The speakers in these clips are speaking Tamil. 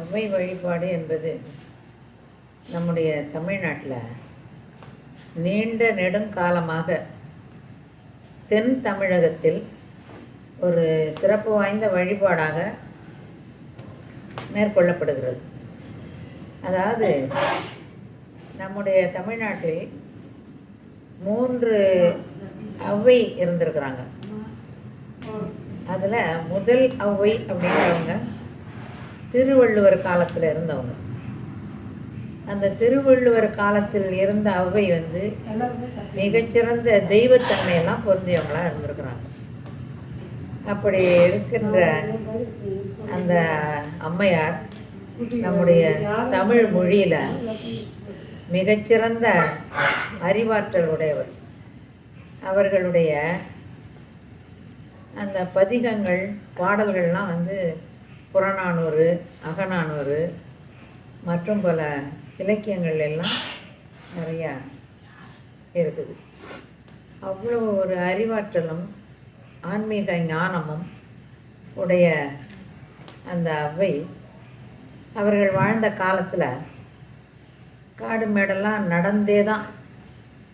அவை வழிபாடு என்பது நம்முடைய தமிழ்நாட்டில் நீண்ட நெடுங்காலமாக தென் தமிழகத்தில் ஒரு சிறப்பு வாய்ந்த வழிபாடாக மேற்கொள்ளப்படுகிறது. அதாவது நம்முடைய தமிழ்நாட்டில் மூன்று ஔவை இருந்திருக்கிறாங்க. அதில் முதல் ஔவை அப்படிங்கிறவங்க திருவள்ளுவர் காலத்தில் இருந்தவங்க. அந்த திருவள்ளுவர் காலத்தில் இருந்த அவை வந்து மிகச்சிறந்த தெய்வத்தன்மையெல்லாம் பொருந்தியவங்களாக இருந்திருக்கிறாங்க. அப்படி இருக்கின்ற அந்த அம்மையார் நம்முடைய தமிழ் மொழியில் மிகச்சிறந்த அறிவாற்றல் உடையவர். அவர்களுடைய அந்த பதிகங்கள் பாடல்கள்லாம் வந்து புறநானூறு அகநானூறு மற்றும் பல இலக்கியங்கள் எல்லாம் நிறையா இருக்குது. அவ்வளோ ஒரு அறிவாற்றலும் ஆன்மீக ஞானமும் உடைய அந்த அவ்வை அவர்கள் வாழ்ந்த காலத்தில் காடு மேடெல்லாம் நடந்தே தான்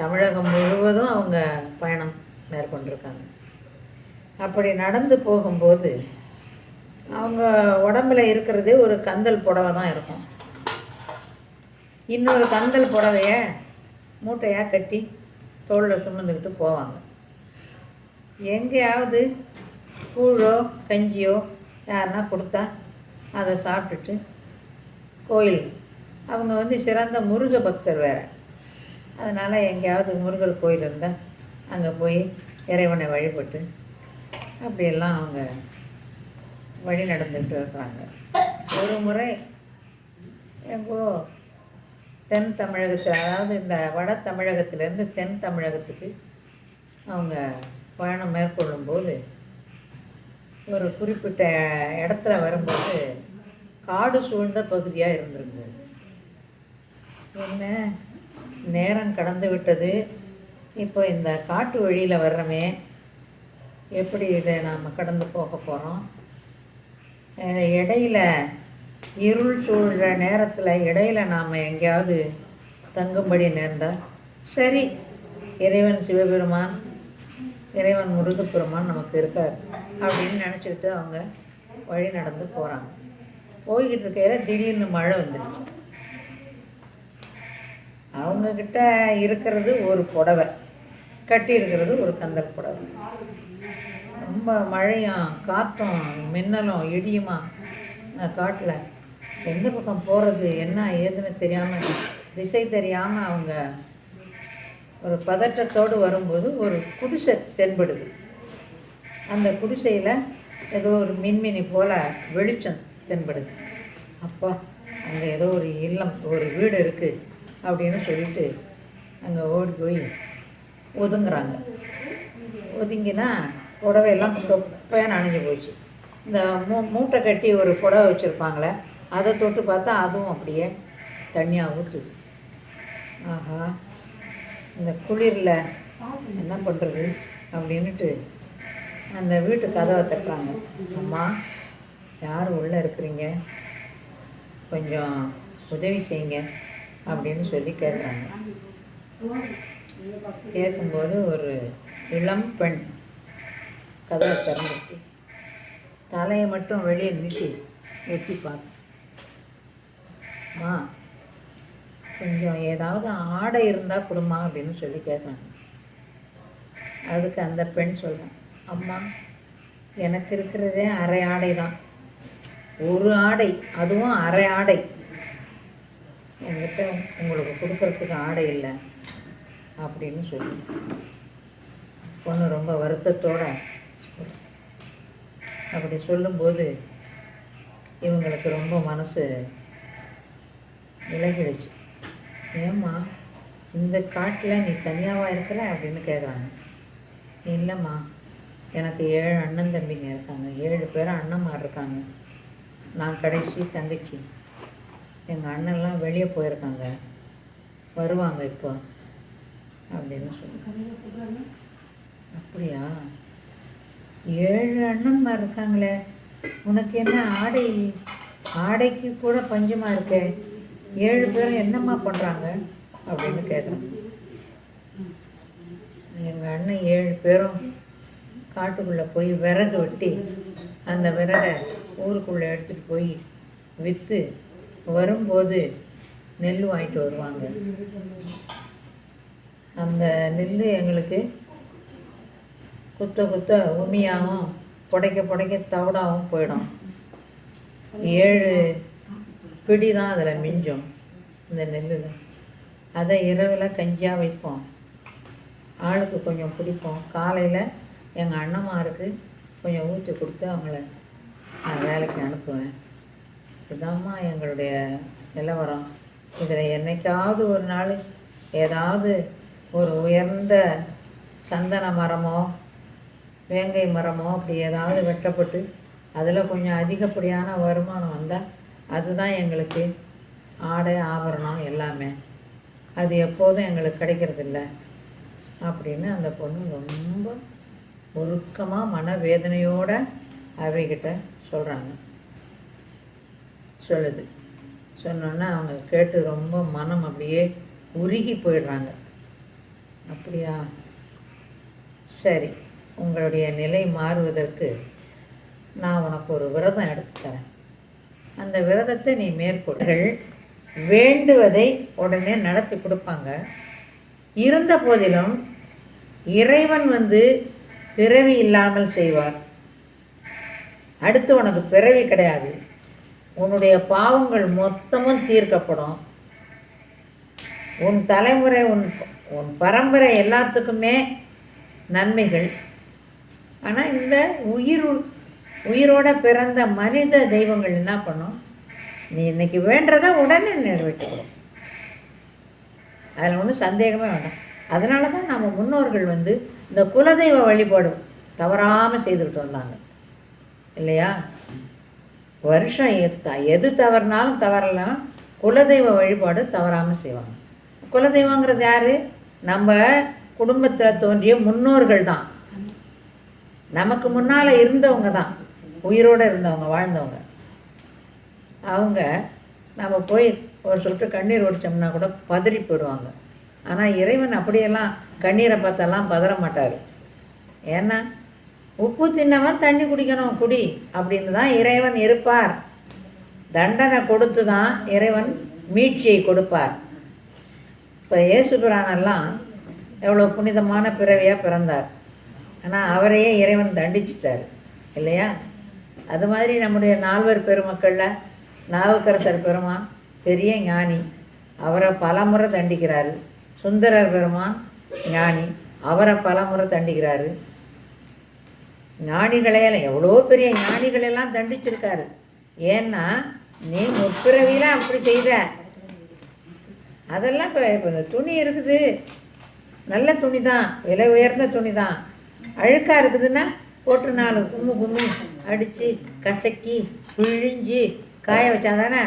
தமிழகம் முழுவதும் அவங்க பயணம் மேற்கொண்டிருக்காங்க. அப்படி நடந்து போகும்போது அவங்க உடம்புல இருக்கிறதே ஒரு கந்தல் புடவை தான் இருக்கும். இன்னொரு கந்தல் புடவைய மூட்டையாக கட்டி தோளில் சுமந்துக்கிட்டு போவாங்க. எங்கேயாவது கூழோ கஞ்சியோ யாருன்னா கொடுத்தா அதை சாப்பிட்டுட்டு கோயில் அவங்க வந்து சிறந்த முருக பக்தர் வேறு. அதனால் எங்கேயாவது முருகர் கோயில் இருந்தால் அங்கே போய் இறைவனை வழிபட்டு அப்படியெல்லாம் அவங்க வழி நடந்துட்டு இருக்கிறாங்க ஒரு முறை எங்கோ தென் தமிழகத்தில் அதாவது இந்த வட தமிழகத்திலேருந்து தென் தமிழகத்துக்கு அவங்க பயணம் மேற்கொள்ளும்போது ஒரு குறிப்பிட்ட இடத்துல வரும்போது காடு சூழ்ந்த பகுதியாக இருந்திருந்தது. என்ன? நேரம் கடந்து விட்டது. இப்போ இந்த காட்டு வழியில் வர்றோமே எப்படி இதை நாம் கடந்து போக போகிறோம் இடையில இருள் சூழ்கிற நேரத்தில் இடையில நாம் எங்கேயாவது தங்கும்படி நேர்ந்தால் சரி இறைவன் சிவபெருமான் இறைவன் முருகப்பெருமான் நமக்கு இருக்கார் அப்படின்னு நினச்சிக்கிட்டு அவங்க வழி நடந்து போகிறாங்க போய்கிட்டு இருக்கையில் திடீர்னு மழை வந்துடுச்சு. அவங்கக்கிட்ட இருக்கிறது ஒரு புடவை கட்டி இருக்கிறது ஒரு கந்தல் புடவை. ரொம்ப மழையும் காற்றும் மின்னலும் இடியுமா? காட்டில் எந்த பக்கம் போகிறது என்ன ஏதுன்னு தெரியாமல் திசை தெரியாமல் அவங்க ஒரு பதற்றத்தோடு வரும்போது ஒரு குடிசை தென்படுது. அந்த குடிசையில் ஏதோ ஒரு மின்மினி போல் வெளிச்சம் தென்படுது. அப்பா அங்கே ஏதோ ஒரு இல்லம் ஒரு வீடு இருக்குது அப்படின்னு சொல்லிட்டு அங்கே ஓடி போய் ஒதுங்குறாங்க. ஒதுங்கினா புடவையெல்லாம் தொப்பையாக நனைஞ்சு போச்சு. இந்த மூ மூட்டை கட்டி ஒரு புடவை வச்சுருப்பாங்களே அதை தொட்டு பார்த்தா அதுவும் அப்படியே தண்ணியாக ஊற்றுது ஆஹா இந்த குளிரில் என்ன பண்ணுறது அப்படின்ட்டு அந்த வீட்டு கதவை தட்டுறாங்க. அம்மா யார் உள்ளே இருக்கிறீங்க? கொஞ்சம் உதவி செய்யுங்க அப்படின்னு சொல்லி கேட்குறாங்க கேட்கும்போது ஒரு இளம் பெண் கதவை திறந்துட்டு தலையை மட்டும் வெளியே நீட்டி. எட்டி பார்த்து மா கொஞ்சம் ஏதாவது ஆடை இருந்தால் கொடுமா அப்படின்னு சொல்லி கேட்குறாங்க. அதுக்கு அந்த பெண் சொல்கிறேன் அம்மா எனக்கு இருக்கிறதே அரை ஆடை தான். ஒரு ஆடை அதுவும் அரை ஆடை. என்கிட்ட உங்களுக்கு கொடுக்கறதுக்கு ஆடை இல்லை. அப்படின்னு சொல்லி. பொண்ணு ரொம்ப வருத்தத்தோட அப்படி சொல்லும்போது இவங்களுக்கு ரொம்ப மனசு விலகிடுச்சு. ஏம்மா இந்த காட்டில் நீ தனியாவா இருக்கிற அப்படின்னு கேட்குறாங்க இல்லைம்மா எனக்கு ஏழு அண்ணன் தம்பிங்க இருக்காங்க. ஏழு பேரும் அண்ணன்மார் இருக்காங்க. நான் கடைசி தங்கச்சி. எங்கள் அண்ணன்லாம் வெளியே போயிருக்காங்க. வருவாங்க இப்போ அப்படின்னு சொல்லுங்க அப்படியா? ஏழு அண்ணன்மார் இருக்காங்களே. உனக்கு என்ன ஆடை ஆடைக்கு கூட பஞ்சமாக இருக்கே? ஏழு பேரும் என்னம்மா பண்ணுறாங்க அப்படின்னு கேட்குறேன் எங்கள் அண்ணன் ஏழு பேரும் காட்டுக்குள்ளே போய் விறகு வெட்டி அந்த விறகை ஊருக்குள்ளே எடுத்துகிட்டு போய் விற்று வரும்போது நெல் வாங்கிட்டு வருவாங்க. அந்த நெல் எங்களுக்கு குத்த குத்த உமியாகவும் புடைக்க புடைக்க தவிடாகவும் போயிடும். ஏழு பிடி தான் அதில் மிஞ்சும் இந்த நெல்லில். அதை இரவில் கஞ்சியாக வைப்போம். ஆளுக்கு கொஞ்சம் பிடிப்போம் காலையில் எங்கள் அண்ணம்மாருக்கு கொஞ்சம் ஊற்றி கொடுத்து அவங்கள நான் வேலைக்கு அனுப்புவேன். இதாம்மா எங்களுடைய நிலவரம். இதில் என்னைக்காவது ஒரு நாள் ஏதாவது ஒரு உயர்ந்த சந்தன மரமோ வேங்கை மரமோ அப்படி ஏதாவது வெட்டப்பட்டு அதில் கொஞ்சம் அதிகப்படியான வருமானம் வந்தால் அதுதான் எங்களுக்கு ஆடை ஆபரணம் எல்லாமே. அது எப்போதும் எங்களுக்கு கிடைக்கிறதில்ல. அப்படின்னு அந்த பொண்ணு ரொம்ப உருக்கமாக மனவேதனையோடு அவைகிட்ட சொல்கிறாங்க சொல்லுது. சொன்னோன்னே அவங்க கேட்டு ரொம்ப மனம் அப்படியே உருகி போயிடுறாங்க. அப்படியா? சரி. உங்களுடைய நிலை மாறுவதற்கு நான் உனக்கு ஒரு விரதம் எடுத்து தரேன். அந்த விரதத்தை நீ மேற்கொள்கள் வேண்டுவதை உடனே நடத்தி கொடுப்பாங்க. இருந்த போதிலும் இறைவன் வந்து பிறவி இல்லாமல் செய்வார். அடுத்து உனக்கு பிறவி கிடையாது. உன்னுடைய பாவங்கள் மொத்தமும் தீர்க்கப்படும். உன் தலைமுறை உன் உன் பரம்பரை எல்லாத்துக்குமே நன்மைகள். ஆனால் இந்த உயிர் உயிரோட பிறந்த மனித தெய்வங்கள் என்ன பண்ணும்? நீ இன்னைக்கு வேண்டதை உடனே நிறைவேற்றிடும் அதில் ஒன்றும் சந்தேகமே வேண்டாம். அதனால தான் நம்ம முன்னோர்கள் வந்து இந்த குலதெய்வ வழிபாடு தவறாமல் செய்துக்கிட்டு வந்தாங்க. இல்லையா? வருஷம் எது தவறுனாலும் தவறலாம். குலதெய்வ வழிபாடு தவறாமல் செய்வாங்க. குலதெய்வங்கிறது யார்? நம்ம குடும்பத்தில் தோன்றிய முன்னோர்கள் தான் நமக்கு முன்னால் இருந்தவங்க தான். உயிரோடு இருந்தவங்க வாழ்ந்தவங்க. அவங்க நம்ம போய் ஒரு சொட்டு கண்ணீர் ஒடிச்சோம்னா கூட பதறி போயிடுவாங்க. ஆனால் இறைவன் அப்படியெல்லாம் கண்ணீரை பார்த்தெல்லாம் பதற மாட்டார். ஏன்னா உப்பு தின்னவன் தண்ணி குடிக்கணும் குடி அப்படின்னு தான் இறைவன் இருப்பார். தண்டனை கொடுத்து தான் இறைவன் மீட்சியை கொடுப்பார். இப்போ இயேசுபிரானெல்லாம் எவ்வளோ புனிதமான பிறவியாக பிறந்தார். ஆனால் அவரையே இறைவன் தண்டிச்சிட்டார். இல்லையா? அது மாதிரி நம்முடைய நால்வர் பெருமக்களில் நாவுக்கரசர் பெருமா பெரிய ஞானி அவரை பலமுறை தண்டிக்கிறாரு. சுந்தரர் பெருமா ஞானி அவரை பலமுறை தண்டிக்கிறாரு. ஞானிகளையெல்லாம் எவ்வளோ பெரிய ஞானிகளெல்லாம் தண்டிச்சிருக்காரு. ஏன்னா நீ முற்பிறவியில் அப்படி செய்த. அதெல்லாம் இப்போ இப்போ இந்த துணி இருக்குது. நல்ல துணி தான் விலை உயர்ந்த துணி தான் அழுக்காக இருக்குதுன்னா போட்டு நாலு கும்மு கும்மி அடித்து கசக்கி பிழிஞ்சு காய வச்சா தானே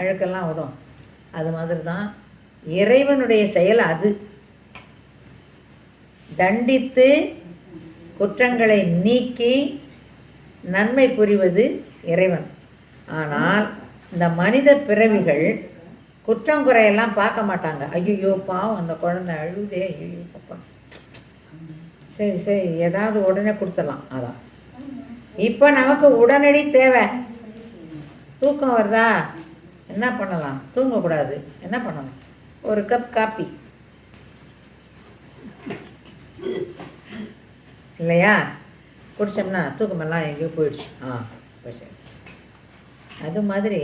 அழுக்கெல்லாம் விடும் அது மாதிரி தான் இறைவனுடைய செயல் அது. தண்டித்து குற்றங்களை நீக்கி நன்மை புரிவது இறைவன். ஆனால் இந்த மனித பிறவிகள் குற்றம் குறையெல்லாம் பார்க்க மாட்டாங்க. ஐயோ பாவம் அந்த குழந்தை அழுதே ஐயோ பாப்பா சரி சரி. ஏதாவது உடனே கொடுத்துடலாம். அதான். இப்போ நமக்கு உடனடி தேவை. தூக்கம் வருதா? என்ன பண்ணலாம்? தூங்கக்கூடாது. என்ன பண்ணலாம்? ஒரு கப் காப்பி இல்லையா? குடித்தோம்னா தூக்கமெல்லாம் எங்கேயோ போயிடுச்சு. ஆ போய் சரி. அது மாதிரி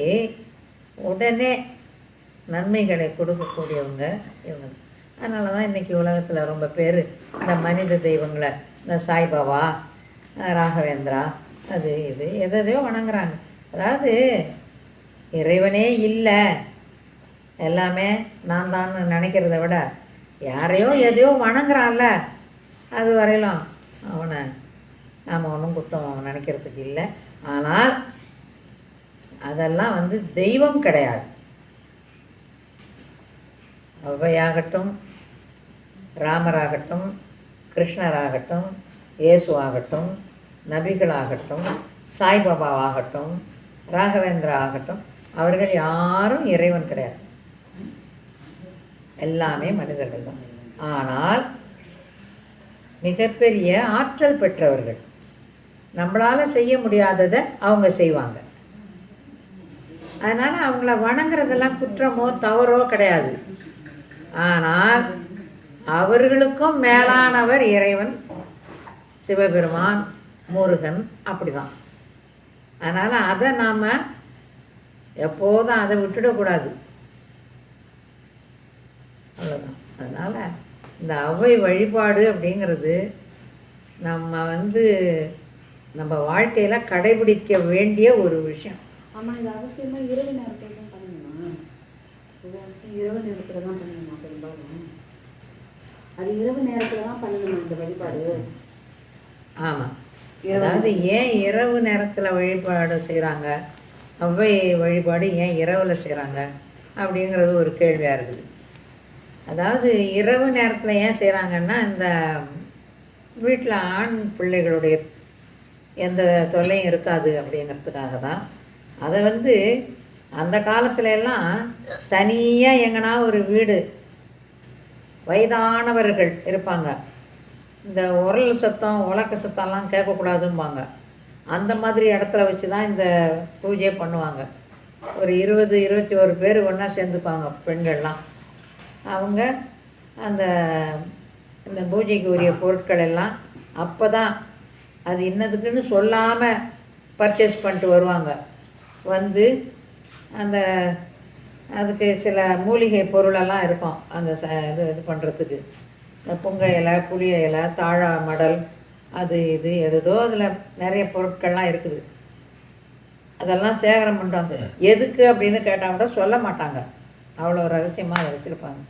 உடனே நன்மைகளை கொடுக்கக்கூடியவங்க இவங்க. அதனால தான் இன்றைக்கி உலகத்தில் ரொம்ப பேர் இந்த மனித தெய்வங்களை இந்த சாய்பாபா ராகவேந்திரா அது இது எதையோ வணங்குறாங்க. அதாவது இறைவனே இல்லை. எல்லாமே நான் தான் நினைக்கிறத விட யாரையோ எதையோ வணங்குறான்ல அது வரையிலும் அவனை நாம் ஒன்றும் குற்றம் நினைக்கிறதுக்கு இல்லை. ஆனால் அதெல்லாம் வந்து தெய்வம் கிடையாது. ஔவையாகட்டும் ராமராகட்டும் கிருஷ்ணராகட்டும் இயேசுவாகட்டும் நபிகளாகட்டும் சாய்பாபாவாகட்டும் ராகவேந்திரா ஆகட்டும் அவர்கள் யாரும் இறைவன் கிடையாது. எல்லாமே மனிதர்கள் தான். ஆனால் மிகப்பெரிய ஆற்றல் பெற்றவர்கள் நம்மளால் செய்ய முடியாததை அவங்க செய்வாங்க. அதனால் அவங்கள வணங்குறதெல்லாம் குற்றமோ தவறோ கிடையாது. ஆனால் அவர்களுக்கும் மேலானவர் இறைவன் சிவபெருமான் முருகன் அப்படிதான். அதனால் அதை நாம் எப்போதும் அதை விட்டுடக்கூடாது அவ்வளோதான் அதனால் இந்த அவை வழிபாடு அப்படிங்கிறது நம்ம வந்து நம்ம வாழ்க்கையில் கடைபிடிக்க வேண்டிய ஒரு விஷயம். ஆமாம் இது அவசியமாக இரவு நேரத்தில் தான் பண்ணணுமா? இரவு நேரத்தில் தான் பண்ணணும். அது இரவு நேரத்தில் தான் பண்ணணுமா இந்த வழிபாடு. ஆமாம் அதாவது ஏன் இரவு நேரத்தில் வழிபாடு செய்கிறாங்க அவ்வை வழிபாடு ஏன் இரவில் செய்கிறாங்க அப்படிங்கிறது ஒரு கேள்வியாக இருக்குது. அதாவது இரவு நேரத்தில் ஏன் செய்கிறாங்கன்னா இந்த வீட்டில் ஆண் பிள்ளைகளுடைய எந்த தொல்லையும் இருக்காது அப்படிங்கிறதுக்காக தான். அதை வந்து அந்த காலத்துல எல்லாம் தனியாக எங்கன்னா ஒரு வீடு வயதானவர்கள் இருப்பாங்க. இந்த உரல் சத்தம் உலக்க சத்தம்லாம் கேட்கக்கூடாதும்பாங்க. அந்த மாதிரி இடத்துல வச்சு தான் இந்த பூஜையை பண்ணுவாங்க. ஒரு இருபது இருபத்தி ஒரு பேர் ஒன்றா சேர்ந்துப்பாங்க பெண்கள்லாம். அவங்க அந்த இந்த பூஜைக்கு உரிய பொருட்கள் எல்லாம் அப்போ தான் அது இன்னதுக்குன்னு சொல்லாமல் பர்ச்சேஸ் பண்ணிட்டு வருவாங்க. வந்து அந்த அதுக்கு சில மூலிகை பொருளெல்லாம் இருக்கும். அந்த ச இது இது பண்ணுறதுக்கு புங்க இலை புளிய இலை தாழா மடல் அது இது எதுதோ அதில் நிறைய பொருட்கள்லாம் இருக்குது. அதெல்லாம் சேகரம் பண்ணுறாங்க எதுக்கு அப்படின்னு கேட்டால் கூட சொல்ல மாட்டாங்க. அவ்வளோ ரகசியமாக அதை வச்சுருப்பாங்க.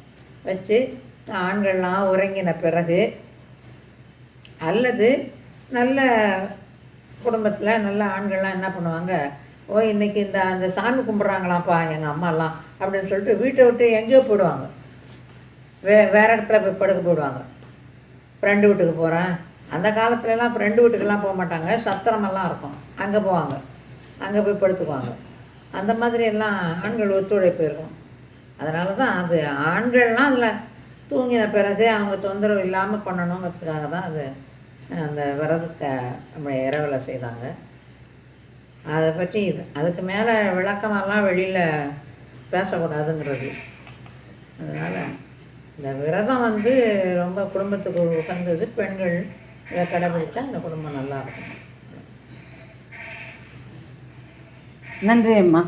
வச்சு ஆண்கள்லாம் உறங்கின பிறகு அல்லது நல்ல குடும்பத்தில் நல்ல ஆண்கள்லாம் என்ன பண்ணுவாங்க? ஓ இன்னைக்கு இந்த அந்த சாமி கும்பிட்றாங்களாப்பா எங்கள் அம்மாலாம் அப்படின்னு சொல்லிட்டு வீட்டை விட்டு எங்கேயோ போயிடுவாங்க. வே வேறு இடத்துல போய் படுக்க போயிடுவாங்க. ஃப்ரெண்டு வீட்டுக்கு போகிறேன் அந்த காலத்துலலாம் ஃப்ரெண்டு வீட்டுக்கெல்லாம் போக மாட்டாங்க. சத்திரமெல்லாம் இருக்கும். அங்கே போவாங்க. அங்கே போய் படுத்துக்குவாங்க. அந்த மாதிரி எல்லாம் ஆண்கள் ஒத்துழைப்பு இருக்கும். அதனால தான் அது ஆண்கள்லாம் அதில் தூங்கின பிறகு அவங்க தொந்தரவு இல்லாமல் பண்ணணுங்கிறதுக்காக தான் அது அந்த விரதத்தை நம்ம இரவில் செய்தாங்க. அதை பற்றி இது. அதுக்கு மேலே விளக்கமெல்லாம் வெளியில் பேசக்கூடாதுங்கிறது. அதனால் இந்த விரதம் வந்து ரொம்ப குடும்பத்துக்கு உகந்தது. பெண்கள் இதை கடைபிடித்தா இந்த குடும்பம் நல்லா இருக்கும். நன்றி அம்மா.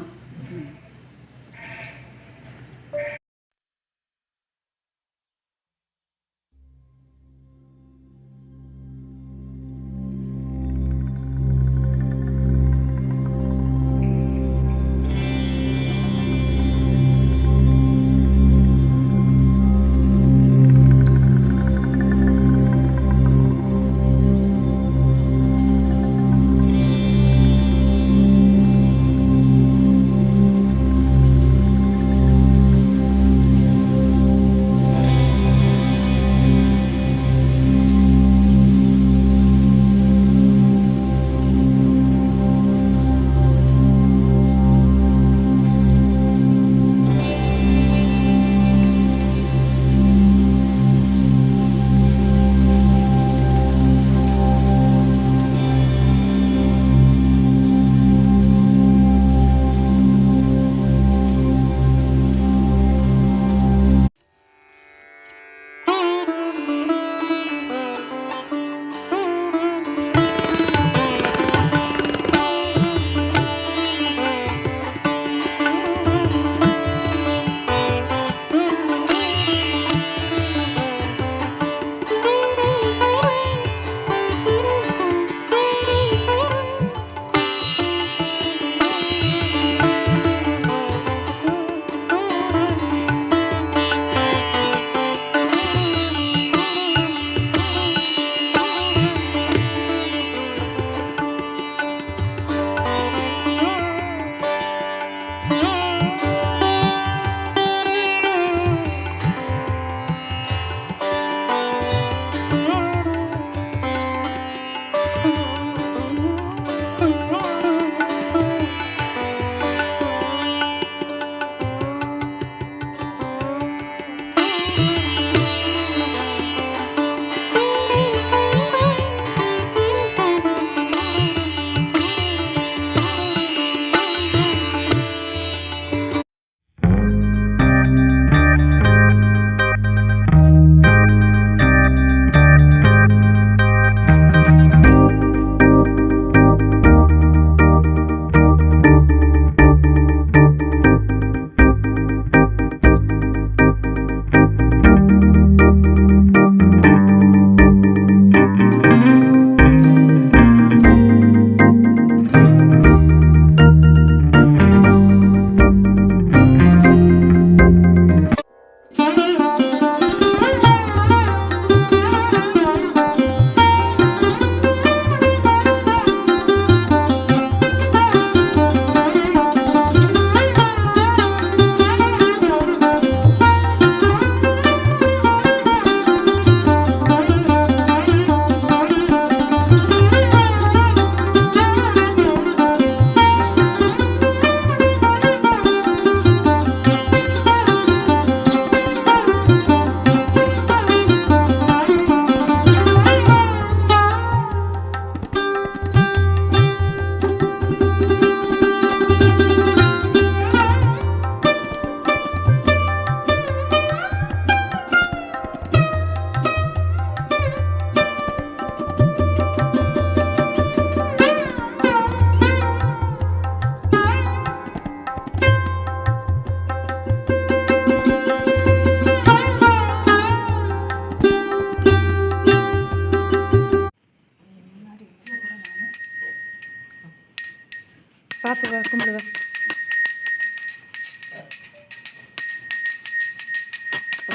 பாப்புவா கும்பிடுவா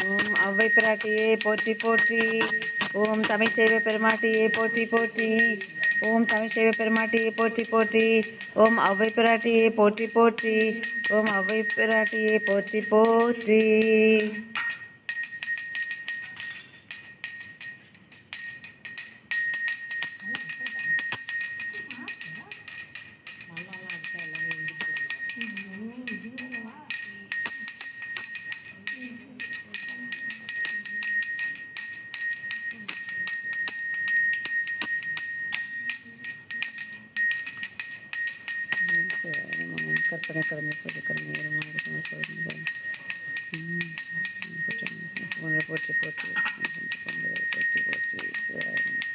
ஓம் அவ்வை பிராட்டியே போற்றி போற்றி. ஓம் தமிழ்சைவ பெருமாட்டியே போற்றி போற்றி. ஓம் தமிழ்சைவ பெருமாட்டியை போற்றி போற்றி. ஓம் அவ்வை பிராட்டியை போற்றி போற்றி. ஓம் அவ்வை பிராட்டியை போற்றி போற்றி. கற்பனை கடந்த கடமை போற்றி போற்றி போற்றி போற்றி